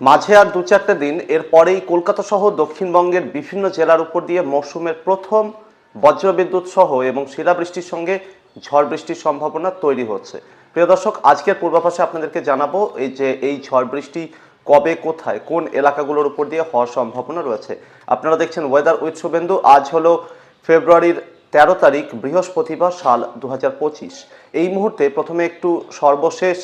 মাঝে আর দু চারটে দিন, এরপরেই কলকাতা সহ দক্ষিণবঙ্গের বিভিন্ন জেলার উপর দিয়ে মরশুমের প্রথম বজ্রবিদ্যুৎ সহ এবং শিলাবৃষ্টির সঙ্গে ঝড় বৃষ্টির সম্ভাবনা তৈরি হচ্ছে। প্রিয় দর্শক, আজকের পূর্বাভাসে আপনাদেরকে জানাব এই যে এই ঝড় বৃষ্টি কবে, কোথায়, কোন এলাকাগুলোর উপর দিয়ে হওয়ার সম্ভাবনা রয়েছে। আপনারা দেখছেন ওয়েদার উইথ শুভেন্দু। আজ হলো ফেব্রুয়ারির তেরো তারিখ, বৃহস্পতিবার, সাল দু হাজার পঁচিশ। এই মুহূর্তে প্রথমে একটু সর্বশেষ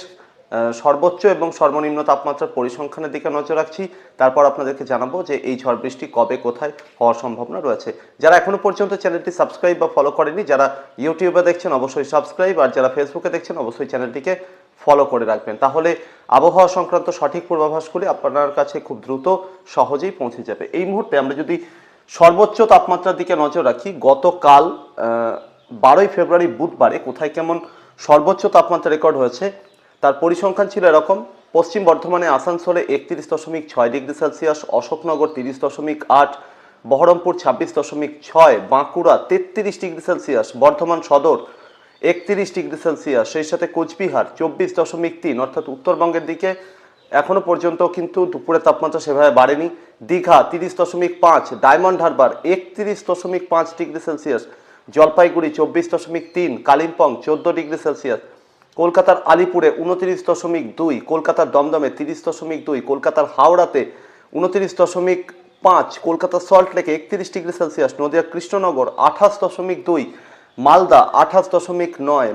সর্বোচ্চ এবং সর্বনিম্ন তাপমাত্রার পরিসংখ্যানের দিকে নজর রাখছি। তারপর আপনাদেরকে জানাব যে এই ঝড় বৃষ্টি কবে, কোথায় হওয়ার সম্ভাবনা রয়েছে। যারা এখনও পর্যন্ত চ্যানেলটি সাবস্ক্রাইব বা ফলো করেনি যারা ইউটিউবে দেখছেন অবশ্যই সাবস্ক্রাইব, আর যারা ফেসবুকে দেখছেন অবশ্যই চ্যানেলটিকে ফলো করে রাখবেন। তাহলে আবহাওয়া সংক্রান্ত সঠিক পূর্বাভাসগুলি আপনার কাছে খুব দ্রুত, সহজেই পৌঁছে যাবে। এই মুহূর্তে আমরা যদি সর্বোচ্চ তাপমাত্রার দিকে নজর রাখি, গতকাল বারোই ফেব্রুয়ারি বুধবারে কোথায় কেমন সর্বোচ্চ তাপমাত্রা রেকর্ড হয়েছে তার পরিসংখ্যান ছিল এরকম, পশ্চিম বর্ধমানে আসানসোলে একত্রিশ দশমিক ছয় ডিগ্রি সেলসিয়াস, অশোকনগর তিরিশ দশমিক আট, বহরমপুর ছাব্বিশ দশমিক ছয়, বাঁকুড়া তেত্রিশ ডিগ্রি সেলসিয়াস, বর্ধমান সদর একত্রিশ ডিগ্রি সেলসিয়াস, সেই সাথে কোচবিহার চব্বিশ দশমিক তিন, অর্থাৎ উত্তরবঙ্গের দিকে এখনও পর্যন্ত কিন্তু দুপুরের তাপমাত্রা সেভাবে বাড়েনি। দীঘা তিরিশ দশমিক পাঁচ, ডায়মন্ড হারবার একত্রিশ দশমিক পাঁচ ডিগ্রি সেলসিয়াস, জলপাইগুড়ি চব্বিশ দশমিক তিন, কালিম্পং চোদ্দ ডিগ্রি সেলসিয়াস কলকাতার আলিপুরে উনত্রিশ দশমিক দুই, কলকাতার দমদমে তিরিশ দশমিক দুই, কলকাতার হাওড়াতে উনত্রিশ দশমিক পাঁচ কলকাতার সল্টলেকে একত্রিশ ডিগ্রি সেলসিয়াস, নদিয়া কৃষ্ণনগর আঠাশ দশমিক দুই, মালদা আঠাশ দশমিক নয়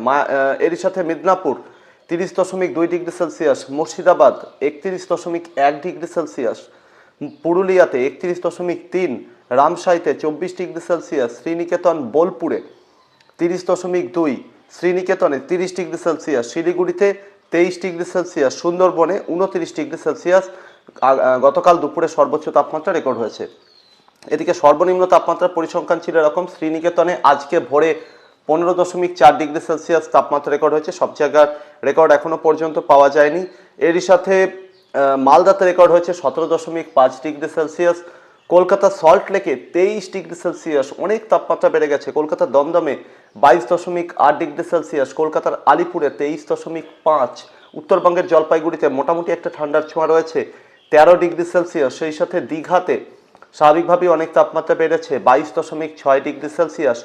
এরই সাথে মিদনাপুর তিরিশ দশমিক দুই ডিগ্রি সেলসিয়াস, মুর্শিদাবাদ একত্রিশ দশমিক এক ডিগ্রি সেলসিয়াস, পুরুলিয়াতে একত্রিশ দশমিক তিন, রামসাইতে চব্বিশ ডিগ্রি সেলসিয়াস, শ্রীনিকেতন বোলপুরে তিরিশ দশমিক দুই শ্রীনিকেতনে তিরিশ ডিগ্রি সেলসিয়াস, শিলিগুড়িতে তেইশ ডিগ্রি সেলসিয়াস, সুন্দরবনে উনত্রিশ ডিগ্রি সেলসিয়াস গতকাল দুপুরে সর্বোচ্চ তাপমাত্রা রেকর্ড হয়েছে। এদিকে সর্বনিম্ন তাপমাত্রার পরিসংখ্যান ছিল এরকম, শ্রীনিকেতনে আজকে ভোরে পনেরো দশমিক চার ডিগ্রি সেলসিয়াস তাপমাত্রা রেকর্ড হয়েছে। সব জায়গার রেকর্ড এখনও পর্যন্ত পাওয়া যায়নি। এরই সাথে মালদাতে রেকর্ড হয়েছে সতেরো দশমিক পাঁচ ডিগ্রি সেলসিয়াস। কলকাতা সল্ট লেকে তেইশ ডিগ্রি সেলসিয়াস, অনেক তাপমাত্রা বেড়ে গেছে। কলকাতার দমদমে বাইশ দশমিক আট ডিগ্রি সেলসিয়াস, কলকাতার আলিপুরে তেইশ দশমিক পাঁচ, উত্তরবঙ্গের জলপাইগুড়িতে মোটামুটি একটা ঠান্ডার ছোঁয়া রয়েছে, তেরো ডিগ্রি সেলসিয়াস। সেই সাথে দীঘাতে স্বাভাবিকভাবেই অনেক তাপমাত্রা বেড়েছে, বাইশ দশমিক ছয় ডিগ্রি সেলসিয়াস।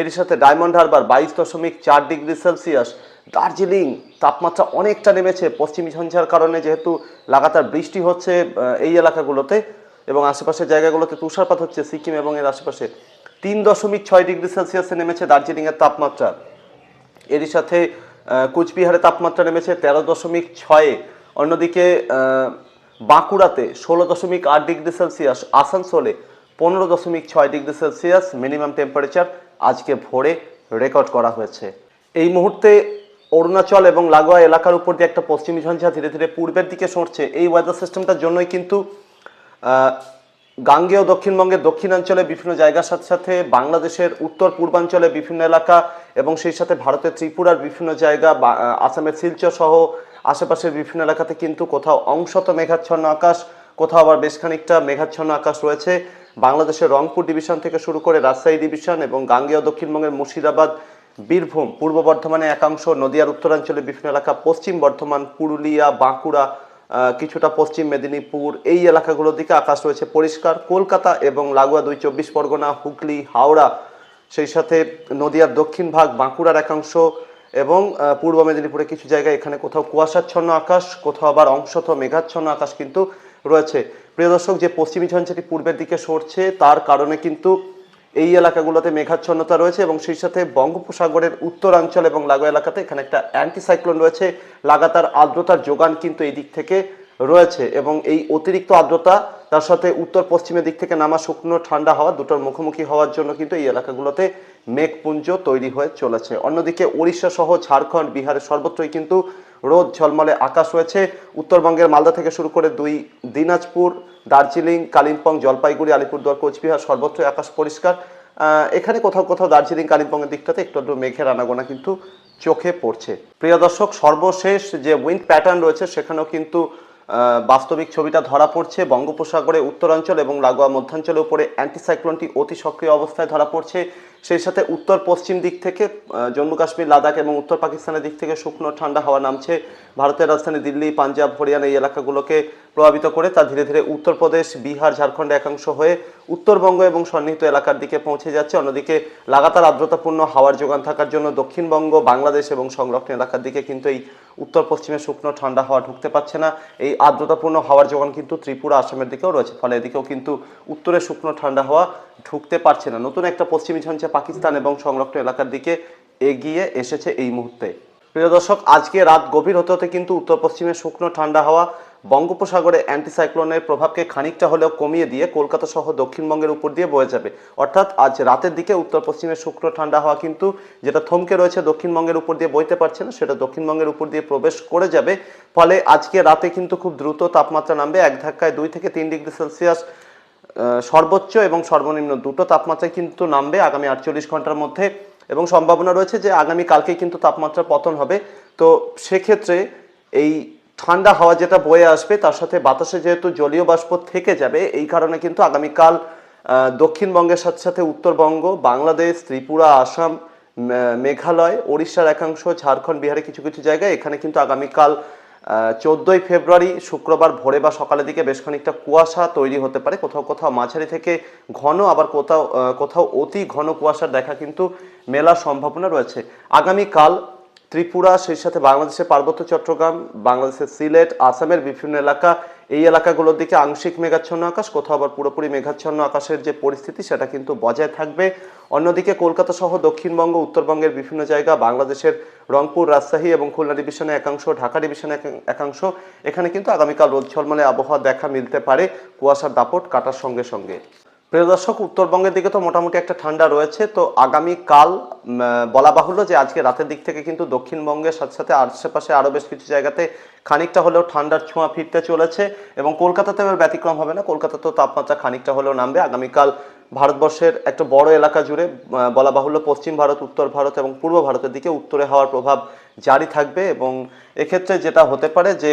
এর সাথে ডায়মন্ড হারবার, বাইশ দশমিক চার ডিগ্রি সেলসিয়াস। দার্জিলিং, তাপমাত্রা অনেকটা নেমেছে, পশ্চিমী ঝঞ্ঝার কারণে যেহেতু লাগাতার বৃষ্টি হচ্ছে এই এলাকাগুলোতে এবং আশেপাশের জায়গাগুলোতে তুষারপাত হচ্ছে, সিকিম এবং এর আশেপাশে। তিন দশমিক ছয় ডিগ্রি সেলসিয়াসে নেমেছে দার্জিলিংয়ের তাপমাত্রা। এরই সাথে কুচবিহারে তাপমাত্রা নেমেছে তেরো দশমিক ছয়ে। অন্যদিকে বাঁকুড়াতে ষোলো দশমিক আট ডিগ্রি সেলসিয়াস, আসানসোলে পনেরো দশমিক ছয় ডিগ্রি সেলসিয়াস। মিনিমাম টেম্পারেচার আজকে ভোরে রেকর্ড করা হয়েছে। এই মুহূর্তে অরুণাচল এবং লাগোয়া এলাকার উপর দিয়ে একটা পশ্চিমী ঝঞ্ঝা ধীরে ধীরে পূর্বের দিকে সরছে। এই ওয়েদার সিস্টেমটার জন্যই কিন্তু গাঙ্গেয় দক্ষিণবঙ্গের দক্ষিণাঞ্চলে বিভিন্ন জায়গার সাথে সাথে বাংলাদেশের উত্তর পূর্বাঞ্চলে বিভিন্ন এলাকা এবং সেই সাথে ভারতের ত্রিপুরার বিভিন্ন জায়গা আসামের শিলচর সহ আশেপাশের বিভিন্ন এলাকাতে কিন্তু কোথাও অংশত মেঘাচ্ছন্ন আকাশ, কোথাও আবার বেশ খানিকটা মেঘাচ্ছন্ন আকাশ রয়েছে। বাংলাদেশের রংপুর ডিভিশন থেকে শুরু করে রাজশাহী ডিভিশন এবং গাঙ্গেয় দক্ষিণবঙ্গের মুর্শিদাবাদ, বীরভূম, পূর্ব বর্ধমানে একাংশ, নদিয়ার উত্তরাঞ্চলে বিভিন্ন এলাকা, পশ্চিম বর্ধমান, পুরুলিয়া, বাঁকুড়া কিছুটা পশ্চিম মেদিনীপুর, এই এলাকাগুলোর দিকে আকাশ রয়েছে পরিষ্কার। কলকাতা এবং লাগোয়া দুই চব্বিশ পরগনা, হুগলি, হাওড়া, সেই সাথে নদিয়ার দক্ষিণ ভাগ, বাঁকুড়ার একাংশ এবং পূর্ব মেদিনীপুরে কিছু জায়গায় এখানে কোথাও কুয়াশাচ্ছন্ন আকাশ, কোথাও আবার অংশত মেঘাচ্ছন্ন আকাশ কিন্তু রয়েছে। প্রিয় দর্শক, যে পশ্চিমী ঝঞ্ঝাটি পূর্বের দিকে সরছে, তার কারণে কিন্তু এই এলাকাগুলোতে মেঘাচ্ছন্নতা রয়েছে এবং সেই সাথে বঙ্গোপসাগরের উত্তরাঞ্চল এবং লাগোয়া এলাকাতে এখানে একটা অ্যান্টিসাইক্লোন রয়েছে। লাগাতার আর্দ্রতার যোগান কিন্তু এই দিক থেকে রয়েছে এবং এই অতিরিক্ত আর্দ্রতা, তার সাথে উত্তর পশ্চিমের দিক থেকে নামা শুকনো ঠান্ডা হাওয়া দুটোর মুখোমুখি হওয়ার জন্য কিন্তু এই এলাকাগুলোতে মেঘপুঞ্জ তৈরি হয়ে চলেছে। অন্যদিকে ওড়িশা সহ ঝাড়খণ্ড বিহারের সর্বত্রই কিন্তু রোদ, ঝলমলে আকাশ রয়েছে। উত্তরবঙ্গের মালদা থেকে শুরু করে দুই দিনাজপুর, দার্জিলিং, কালিম্পং, জলপাইগুড়ি, আলিপুরদুয়ার, কোচবিহার সর্বত্রই আকাশ পরিষ্কার। এখানে কোথাও কোথাও দার্জিলিং, কালিম্পংয়ের দিকটাতে একটু একটু মেঘের আনাগোনা কিন্তু চোখে পড়ছে। প্রিয় দর্শক, সর্বশেষ যে উইন্ড প্যাটার্ন রয়েছে, সেখানেও কিন্তু বাস্তবিক ছবিটা ধরা পড়ছে। বঙ্গোপসাগরে উত্তরাঞ্চল এবং লাগোয়া মধ্যাঞ্চলের উপরে অ্যান্টিসাইক্লোনটি অতি সক্রিয় অবস্থায় ধরা পড়ছে। সেই সাথে উত্তর পশ্চিম দিক থেকে জম্মু কাশ্মীর, লাদাখ এবং উত্তর পাকিস্তানের দিক থেকে শুকনো ঠান্ডা হাওয়া নামছে। ভারতের রাজধানী দিল্লি, পাঞ্জাব, হরিয়ানা এই এলাকাগুলোকে প্রভাবিত করে তা ধীরে ধীরে উত্তরপ্রদেশ, বিহার, ঝাড়খণ্ড একাংশ হয়ে উত্তরবঙ্গ এবং সন্নিহিত এলাকার দিকে পৌঁছে যাচ্ছে। অন্যদিকে লাগাতার আর্দ্রতাপূর্ণ হাওয়ার যোগান থাকার জন্য দক্ষিণবঙ্গ, বাংলাদেশ এবং সংরক্ষণ এলাকার দিকে কিন্তু এই উত্তর পশ্চিমে শুকনো ঠান্ডা হাওয়া ঢুকতে পারছে না। এই আর্দ্রতাপূর্ণ হাওয়ার যোগান কিন্তু ত্রিপুরা, আসামের দিকেও রয়েছে, ফলে এদিকেও কিন্তু উত্তরে শুকনো ঠান্ডা হাওয়া ঢুকতে পারছে না। নতুন একটা পশ্চিমী ঝঞ্ঝে পাকিস্তান এবং সংরক্ষণ এলাকার দিকে এগিয়ে এসেছে এই মুহূর্তে। প্রিয় দর্শক, আজকে রাত গভীর হতে হতে কিন্তু উত্তর পশ্চিমে শুকনো ঠান্ডা হাওয়া বঙ্গোপসাগরে অ্যান্টিসাইক্লোনের প্রভাবকে খানিকটা হলেও কমিয়ে দিয়ে কলকাতা সহ দক্ষিণবঙ্গের উপর দিয়ে বয়ে যাবে। অর্থাৎ আজ রাতের দিকে উত্তর পশ্চিমে শুক্র ঠান্ডা হাওয়া কিন্তু যেটা থমকে রয়েছে দক্ষিণবঙ্গের উপর দিয়ে বইতে পারছে না, সেটা দক্ষিণবঙ্গের উপর দিয়ে প্রবেশ করে যাবে। ফলে আজকে রাতে কিন্তু খুব দ্রুত তাপমাত্রা নামবে, এক ধাক্কায় দুই থেকে তিন ডিগ্রি সেলসিয়াস সর্বোচ্চ এবং সর্বনিম্ন দুটো তাপমাত্রায় কিন্তু নামবে আগামী আটচল্লিশ ঘণ্টার মধ্যে। এবং সম্ভাবনা রয়েছে যে আগামী কালকে কিন্তু তাপমাত্রা পতন হবে। তো সেক্ষেত্রে এই ঠান্ডা হাওয়া যেটা বয়ে আসবে, তার সাথে বাতাসে যেহেতু জলীয় বাষ্প থেকে যাবে, এই কারণে কিন্তু আগামীকাল দক্ষিণবঙ্গের সাথে সাথে উত্তরবঙ্গ, বাংলাদেশ, ত্রিপুরা, আসাম মেঘালয়, ওড়িশার একাংশ, ঝাড়খণ্ড, বিহারের কিছু কিছু জায়গায়, এখানে কিন্তু আগামীকাল চোদ্দোই ফেব্রুয়ারি, শুক্রবার ভোরে বা সকালের দিকে বেশ খানিকটা কুয়াশা তৈরি হতে পারে। কোথাও কোথাও মাঝারি থেকে ঘন, আবার কোথাও কোথাও অতি ঘন কুয়াশার দেখা কিন্তু মেলার সম্ভাবনা রয়েছে। আগামীকাল ত্রিপুরা, সেই সাথে বাংলাদেশের পার্বত্য চট্টগ্রাম, বাংলাদেশের সিলেট, আসামের বিভিন্ন এলাকা। এই এলাকাগুলোর দিকে আংশিক মেঘাচ্ছন্ন আকাশ, কোথাও আবার পুরোপুরি মেঘাচ্ছন্ন আকাশের যে পরিস্থিতি, সেটা কিন্তু বজায় থাকবে। অন্যদিকে কলকাতা সহ দক্ষিণবঙ্গ, উত্তরবঙ্গের বিভিন্ন জায়গা, বাংলাদেশের রংপুর, রাজশাহী এবং খুলনা ডিভিশনে একাংশ, ঢাকা ডিভিশনে একা- একাংশ, এখানে কিন্তু আগামীকাল রোদ ঝলমলে আবহাওয়া দেখা মিলতে পারে। কুয়াশার দাপট কাটার সঙ্গে সঙ্গে। প্রিয় দর্শক, উত্তরবঙ্গের দিকে তো মোটামুটি একটা ঠান্ডা রয়েছে। তো আগামী কাল বলা বাহুল্য যে আজকে রাতের দিক থেকে কিন্তু দক্ষিণবঙ্গের সাথে সাথে আশেপাশে আরও বেশ কিছু জায়গাতে খানিকটা হলেও ঠান্ডার ছোঁয়া ফিরতে চলেছে এবং কলকাতাতে এবার ব্যতিক্রম হবে না। কলকাতাতেও তাপমাত্রা খানিকটা হলেও নামবে। আগামীকাল ভারতবর্ষের একটা বড় এলাকা জুড়ে বলা বাহুল্য পশ্চিম ভারত, উত্তর ভারত এবং পূর্ব ভারতের দিকে উত্তরে হওয়ার প্রভাব জারি থাকবে এবং এক্ষেত্রে যেটা হতে পারে যে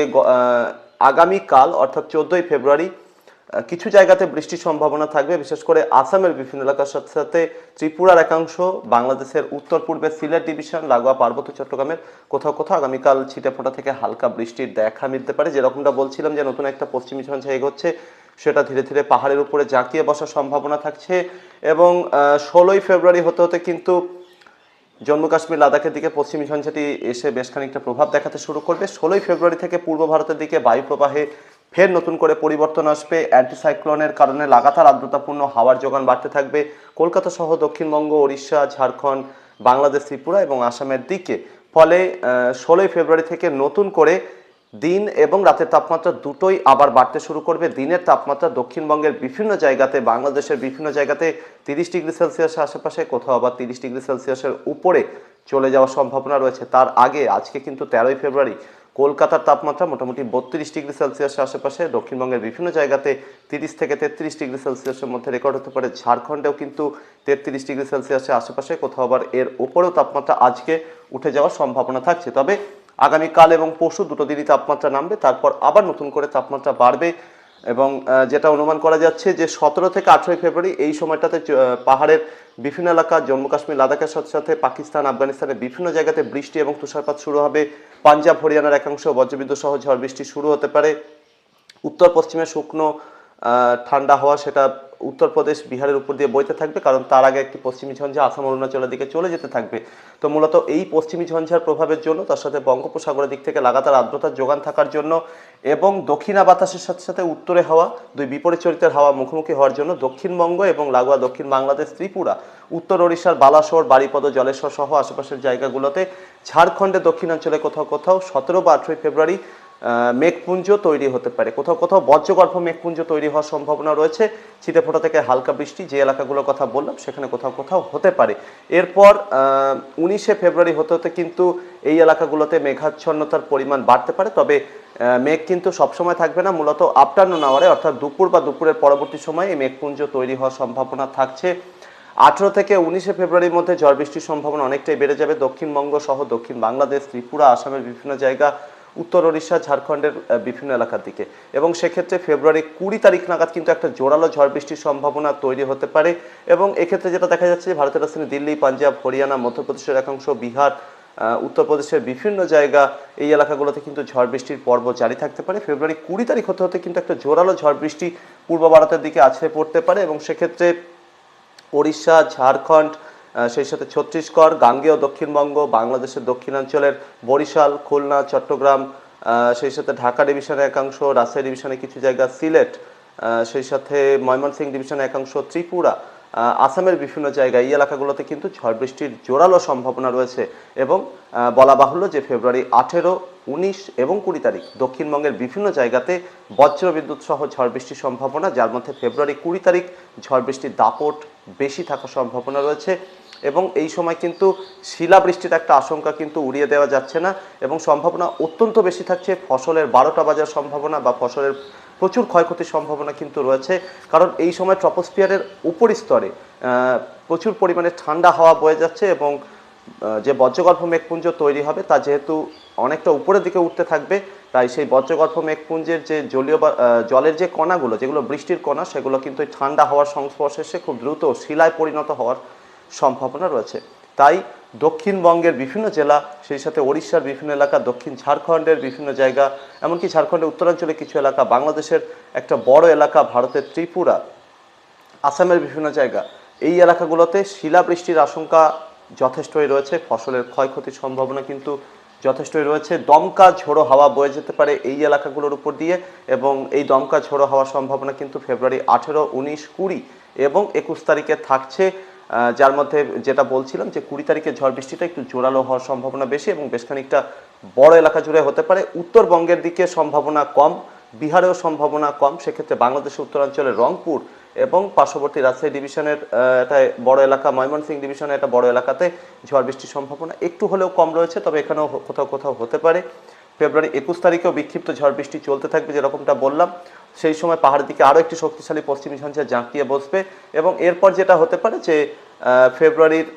আগামীকাল অর্থাৎ চোদ্দোই ফেব্রুয়ারি কিছু জায়গাতে বৃষ্টির সম্ভাবনা থাকবে, বিশেষ করে আসামের বিভিন্ন এলাকার সাথে সাথে ত্রিপুরার একাংশ, বাংলাদেশের উত্তর পূর্বে সিলেট ডিভিশন, লাগোয়া, পার্বত্য, চট্টগ্রামের কোথাও কোথাও আগামীকাল ছিটেফোঁটা থেকে হালকা বৃষ্টির দেখা মিলতে পারে। যেরকমটা বলছিলাম যে নতুন একটা পশ্চিমী ঝঞ্ঝা এগোচ্ছে, সেটা ধীরে ধীরে পাহাড়ের উপরে জাঁকিয়ে বসার সম্ভাবনা থাকছে এবং ষোলোই ফেব্রুয়ারি হতে হতে কিন্তু জম্মু কাশ্মীর লাদাখের দিকে পশ্চিমী ঝঞ্ঝাটি এসে বেশ খানিকটা প্রভাব দেখাতে শুরু করবে। ষোলোই ফেব্রুয়ারি থেকে পূর্ব ভারতের দিকে বায়ু প্রবাহে ফের নতুন করে পরিবর্তন আসবে। অ্যান্টিসাইক্লোনের কারণে লাগাতার আর্দ্রতাপূর্ণ হাওয়ার যোগান বাড়তে থাকবে। কলকাতা সহ দক্ষিণবঙ্গ, ওড়িশা, ঝাড়খণ্ড, বাংলাদেশ, ত্রিপুরা এবং আসামের দিকে। ফলে ষোলোই ফেব্রুয়ারি থেকে নতুন করে দিন এবং রাতের তাপমাত্রা দুটোই আবার বাড়তে শুরু করবে। দিনের তাপমাত্রা দক্ষিণবঙ্গের বিভিন্ন জায়গাতে, বাংলাদেশের বিভিন্ন জায়গাতে তিরিশ ডিগ্রি সেলসিয়াসের আশেপাশে, কোথাও আবার তিরিশ ডিগ্রি সেলসিয়াসের উপরে চলে যাওয়ার সম্ভাবনা রয়েছে। তার আগে, আজকে কিন্তু তেরোই ফেব্রুয়ারি কলকাতার তাপমাত্রা মোটামুটি বত্রিশ ডিগ্রি সেলসিয়াসের আশেপাশে, দক্ষিণবঙ্গের বিভিন্ন জায়গাতে তিরিশ থেকে তেত্রিশ ডিগ্রি সেলসিয়াসের মধ্যে রেকর্ড হতে পারে। ঝাড়খণ্ডেও কিন্তু তেত্রিশ ডিগ্রি সেলসিয়াসের আশেপাশে কোথাও আবার এর ওপরেও তাপমাত্রা আজকে উঠে যাওয়ার সম্ভাবনা থাকছে। তবে আগামীকাল এবং পরশু দুটো দিনই তাপমাত্রা নামবে, তারপর আবার নতুন করে তাপমাত্রা বাড়বে। এবং যেটা অনুমান করা যাচ্ছে যে সতেরো থেকে আঠেরোই ফেব্রুয়ারি এই সময়টাতে পাহাড়ের বিভিন্ন এলাকা, জম্মু কাশ্মীর, লাদাখের সাথে সাথে, পাকিস্তান, আফগানিস্তানের বিভিন্ন জায়গাতে বৃষ্টি এবং তুষারপাত শুরু হবে। পাঞ্জাব, হরিয়ানার একাংশ বজ্রবিদ্যুৎ সহ ঝড় বৃষ্টি শুরু হতে পারে। উত্তর পশ্চিমে শুকনো ঠান্ডা হওয়া, সেটা উত্তরপ্রদেশ বিহারের উপর দিয়ে বইতে থাকবে, কারণ তার আগে একটি পশ্চিমী ঝঞ্ঝা আসাম, অরুণাচলের দিকে চলে যেতে থাকবে। তো মূলত এই পশ্চিমী ঝঞ্ঝার প্রভাবের জন্য, তার সাথে বঙ্গোপসাগরের দিক থেকে লাগাতার আর্দ্রতার যোগান থাকার জন্য এবং দক্ষিণা বাতাসের সাথে সাথে উত্তরে হাওয়া, দুই বিপরীত চরিত্রের হাওয়া মুখোমুখি হওয়ার জন্য দক্ষিণবঙ্গ এবং লাগোয়া দক্ষিণ বাংলাদেশ, ত্রিপুরা, উত্তর ওড়িশার বালাসোর বাড়িপদ জলেশ্বর সহ আশেপাশের জায়গাগুলোতে ঝাড়খণ্ডের দক্ষিণাঞ্চলে কোথাও কোথাও সতেরো বা আঠেরোই ফেব্রুয়ারি মেঘপুঞ্জ তৈরি হতে পারে। কোথাও কোথাও বজ্রগর্ভ মেঘপুঞ্জ তৈরি হওয়ার সম্ভাবনা রয়েছে। ছিটেফোঁটা থেকে হালকা বৃষ্টি যে এলাকাগুলোর কথা বললাম, সেখানে কোথাও কোথাও হতে পারে। এরপর উনিশে ফেব্রুয়ারি হতে হতে কিন্তু এই এলাকাগুলোতে মেঘাচ্ছন্নতার পরিমাণ বাড়তে পারে। তবে মেঘ কিন্তু সবসময় থাকবে না। মূলত আফটারনুন আওয়ারে, অর্থাৎ দুপুর বা দুপুরের পরবর্তী সময়ে এই মেঘপুঞ্জ তৈরি হওয়ার সম্ভাবনা থাকছে। আঠেরো থেকে উনিশে ফেব্রুয়ারির মধ্যে ঝড় বৃষ্টির সম্ভাবনা অনেকটাই বেড়ে যাবে। দক্ষিণবঙ্গ সহ দক্ষিণ বাংলাদেশ, ত্রিপুরা, আসামের বিভিন্ন জায়গা উত্তর ওড়িশা, ঝাড়খণ্ডের বিভিন্ন এলাকার দিকে। এবং সেক্ষেত্রে ফেব্রুয়ারি কুড়ি তারিখ নাগাদ কিন্তু একটা জোরালো ঝড় বৃষ্টির সম্ভাবনা তৈরি হতে পারে। এবং এক্ষেত্রে যেটা দেখা যাচ্ছে যে ভারতের রাজধানী দিল্লি, পাঞ্জাব, হরিয়ানা, মধ্যপ্রদেশের একাংশ, বিহার উত্তরপ্রদেশের বিভিন্ন জায়গা এই এলাকাগুলোতে কিন্তু ঝড় বৃষ্টির পর্ব জারি থাকতে পারে। ফেব্রুয়ারি কুড়ি তারিখ হতে হতে কিন্তু একটা জোরালো ঝড় বৃষ্টি পূর্ব ভারতের দিকে আছড়ে পড়তে পারে। এবং সেক্ষেত্রে ওড়িশা, ঝাড়খণ্ড সেই সাথে ছত্তিশগড়, গাঙ্গেয় দক্ষিণবঙ্গ, বাংলাদেশের দক্ষিণাঞ্চলের বরিশাল, খুলনা, চট্টগ্রাম সেই সাথে ঢাকা ডিভিশনের একাংশ, রাজশাহী ডিভিশনের কিছু জায়গা, সিলেট সেই সাথে ময়মনসিংহ ডিভিশনের একাংশ, ত্রিপুরা আসামের বিভিন্ন জায়গায় এই এলাকাগুলোতে কিন্তু ঝড় বৃষ্টির জোরালো সম্ভাবনা রয়েছে এবং বলা বাহুল্য যে ফেব্রুয়ারি আঠেরো, উনিশ এবং কুড়ি তারিখ দক্ষিণবঙ্গের বিভিন্ন জায়গাতে বজ্র বিদ্যুৎ সহ ঝড় বৃষ্টির সম্ভাবনা, যার মধ্যে ফেব্রুয়ারি কুড়ি তারিখ ঝড় বৃষ্টির দাপট বেশি থাকার সম্ভাবনা রয়েছে। এবং এই সময় কিন্তু শিলাবৃষ্টির একটা আশঙ্কা কিন্তু উড়িয়ে দেওয়া যাচ্ছে না এবং সম্ভাবনা অত্যন্ত বেশি থাকছে। ফসলের বারোটা বাজার সম্ভাবনা বা ফসলের প্রচুর ক্ষয়ক্ষতির সম্ভাবনা কিন্তু রয়েছে। কারণ এই সময় ট্রপোস্ফিয়ারের উপরিস্তরে প্রচুর পরিমাণে ঠান্ডা হাওয়া বয়ে যাচ্ছে এবং যে বজ্রগল্প মেঘপুঞ্জ তৈরি হবে তা যেহেতু অনেকটা উপরের দিকে উঠতে থাকবে, তাই সেই বজ্রগল্প মেঘপুঞ্জের যে জলীয় জলের যে কণাগুলো, যেগুলো বৃষ্টির কণা, সেগুলো কিন্তু ঠান্ডা হওয়ার সংস্পর্শে খুব দ্রুত শিলায় পরিণত হওয়ার সম্ভাবনা রয়েছে। তাই দক্ষিণবঙ্গের বিভিন্ন জেলা, সেই সাথে ওড়িশার বিভিন্ন এলাকা, দক্ষিণ ঝাড়খণ্ডের বিভিন্ন জায়গা, এমনকি ঝাড়খণ্ডের উত্তরাঞ্চলে কিছু এলাকা, বাংলাদেশের একটা বড় এলাকা, ভারতের ত্রিপুরা, আসামের বিভিন্ন জায়গা। এই এলাকাগুলোতে শিলাবৃষ্টির আশঙ্কা যথেষ্টই রয়েছে। ফসলের ক্ষয়ক্ষতির সম্ভাবনা কিন্তু যথেষ্টই রয়েছে। দমকা ঝোড়ো হাওয়া বয়ে যেতে পারে এই এলাকাগুলোর উপর দিয়ে এবং এই দমকা ঝোড়ো হওয়ার সম্ভাবনা কিন্তু ফেব্রুয়ারি আঠেরো, উনিশ, কুড়ি এবং একুশ তারিখে থাকছে। যার মধ্যে যেটা বলছিলাম যে কুড়ি তারিখে ঝড় বৃষ্টিটা একটু জোরালো হওয়ার সম্ভাবনা বেশি এবং বেশ খানিকটা বড় এলাকা জুড়ে হতে পারে। উত্তরবঙ্গের দিকে সম্ভাবনা কম, বিহারেও সম্ভাবনা কম। সেক্ষেত্রে বাংলাদেশের উত্তরাঞ্চলের রংপুর এবং পার্শ্ববর্তী রাজশাহী ডিভিশনের একটা বড় এলাকা, ময়মনসিংহ ডিভিশনের একটা বড় এলাকাতে ঝড় বৃষ্টির সম্ভাবনা একটু হলেও কম রয়েছে, তবে এখানেও কোথাও কোথাও হতে পারে। ফেব্রুয়ারি একুশ তারিখেও বিক্ষিপ্ত ঝড় বৃষ্টি চলতে থাকবে যেরকমটা বললাম। সেই সময় পাহাড়ের দিকে আরও একটি শক্তিশালী পশ্চিমী ঝঞ্ঝা জাঁকিয়ে বসবে এবং এরপর যেটা হতে পারে যে ফেব্রুয়ারির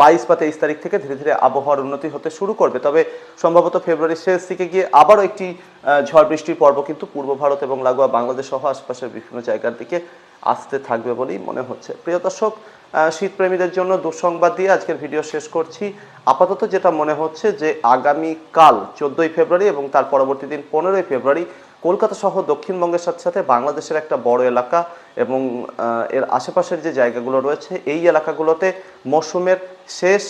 বাইশ বা তেইশ তারিখ থেকে ধীরে ধীরে আবহাওয়ার উন্নতি হতে শুরু করবে। তবে সম্ভবত ফেব্রুয়ারির শেষ দিকে গিয়ে আবারও একটি ঝড় বৃষ্টির পর্ব কিন্তু পূর্ব ভারত এবং লাগোয়া বাংলাদেশ সহ আশপাশের বিভিন্ন জায়গার দিকে আসতে থাকবে বলেই মনে হচ্ছে। প্রিয় দর্শক শীতপ্রেমীদের জন্য দুঃসংবাদ দিয়ে আজকের ভিডিও শেষ করছি। আপাতত যেটা মনে হচ্ছে যে আগামী কাল চোদ্দোই ফেব্রুয়ারি এবং তার পরবর্তী দিন পনেরোই ফেব্রুয়ারি কলকাতা সহ দক্ষিণবঙ্গের সাথে সাথে বাংলাদেশের একটা বড় এলাকা এবং এর আশেপাশের যে জায়গাগুলো রয়েছে, এই এলাকাগুলোতে মৌসুমের শেষ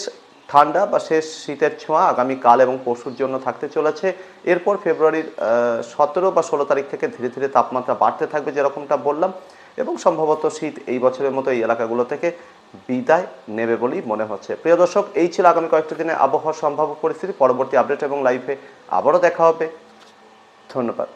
ঠান্ডা বা শেষ শীতের ছোঁয়া আগামী কাল এবং পরশুর জন্য থাকতে চলেছে। এরপর ফেব্রুয়ারির সতেরো বা ষোলো তারিখ থেকে ধীরে ধীরে তাপমাত্রা বাড়তে থাকবে যেরকমটা বললাম এবং সম্ভবত শীত এই বছরের মতো এই এলাকাগুলো থেকে বিদায় নেবে বলেই মনে হচ্ছে। প্রিয় দর্শক, এই ছিল আগামী কয়েকটা দিনে আবহাওয়ার সম্ভাব্য পরিস্থিতি। পরবর্তী আপডেট এবং লাইফে আবারও দেখা হবে। ধন্যবাদ।